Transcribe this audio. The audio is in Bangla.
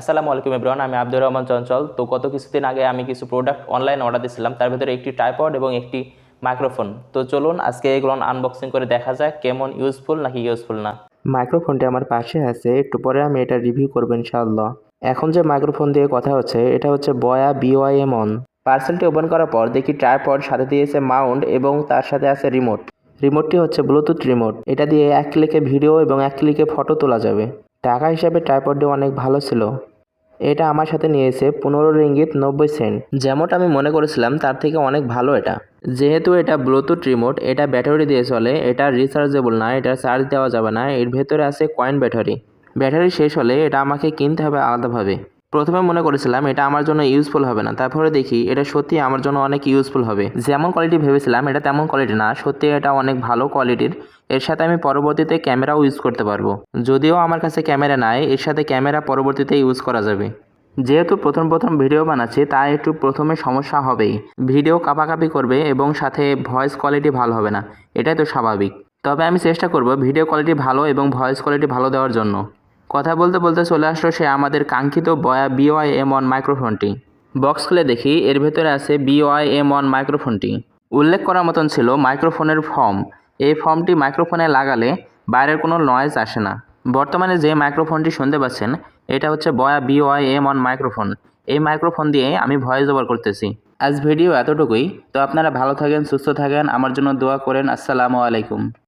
আসসালামু আলাইকুম এব্রান আমি আব্দুর রহমান চঞ্চল। তো গত কিছুদিন আগে আমি কিছু প্রোডাক্ট অনলাইন অর্ডার দিয়েছিলাম তার ভিতরে একটি টাইপড এবং একটি মাইক্রোফোন তো চলুন, আজকে এগুলো আনবক্সিং করে দেখা যাক কেমন ইউজফুল নাকি ইউজফুল না। মাইক্রোফোনটি আমার পাশে আছে, একটু পরে আমি এটা রিভিউ করব ইনশাআল্লাহ। এখন যে মাইক্রোফোন দিয়ে কথা হচ্ছে, এটা হচ্ছে বয়া বিওয়াইএম অন পার্সেলটি ওপেন করার পর দেখি ট্রাইপড সাথে দিয়েছে মাউন্ট এবং তার সাথে আছে রিমোট রিমোটটি হচ্ছে ব্লুটুথ রিমোট এটা দিয়ে এক ক্লিকে ভিডিও এবং এক ক্লিকে ফটো তোলা যাবে। টাকা হিসাবে ট্রাইপডটি অনেক ভালো ছিল। এটা আমার সাথে নিয়েছে পনেরো রিঙ্গিত নব্বই সেন্ট। যেমনটা আমি মনে করেছিলাম, তার থেকে অনেক ভালো এটা। যেহেতু এটা ব্লুটুথ রিমোট এটা ব্যাটারি দিয়ে চলে, এটা রিচার্জেবল না, এটা চার্জ দেওয়া যাবে না, এর ভেতরে আছে কয়েন ব্যাটারি ব্যাটারি শেষ হলে এটা আমাকে কিনতে হবে আলাদাভাবে। প্রথমে মনে করেছিলাম এটা আমার জন্য ইউজফুল হবে না। তারপরে দেখি এটা সত্যি আমার জন্য অনেক ইউজফুল হবে। যেমন কোয়ালিটি ভেবেছিলাম, এটা তেমন কোয়ালিটি না, সত্যি এটা অনেক ভালো কোয়ালিটির এর সাথে আমি পরবর্তীতে ক্যামেরাও ইউজ করতে পারব। যদিও আমার কাছে ক্যামেরা নাই, এর সাথে ক্যামেরা পরবর্তীতে ইউজ করা যাবে। যেহেতু প্রথম প্রথম ভিডিও বানাচ্ছি, তাই একটু প্রথমে সমস্যা হবেই। ভিডিও কাপাকাপি করবে এবং সাথে ভয়েস কোয়ালিটি ভালো হবে না। এটাই তো স্বাভাবিক। তবে আমি চেষ্টা করব ভিডিও কোয়ালিটি ভালো এবং ভয়েস কোয়ালিটি ভালো দেওয়ার জন্য। কথা বলতে বলতে চলে আসলো সে আমাদের কাঙ্ক্ষিত বয়া বিওয়াই এম ওয়ান মাইক্রোফোনটি বক্স খুলে দেখি, এর ভেতরে আছে বিওয়াই এম ওয়ান মাইক্রোফোনটি উল্লেখ করার মতন ছিল মাইক্রোফোনের ফর্ম এই ফর্মটি মাইক্রোফোনে লাগালে বাইরের কোনো নয়েজ আসে না। বর্তমানে যে মাইক্রোফোনটি শুনতে পাচ্ছেন, এটা হচ্ছে Boya BY M one microphone এই মাইক্রোফোন দিয়ে আমি ভয়েস ওভার করতেছি। আজ ভিডিও এতটুকুই। তো আপনারা ভালো থাকেন, সুস্থ থাকেন। আমার জন্য দোয়া করেন। আসসালামু আলাইকুম।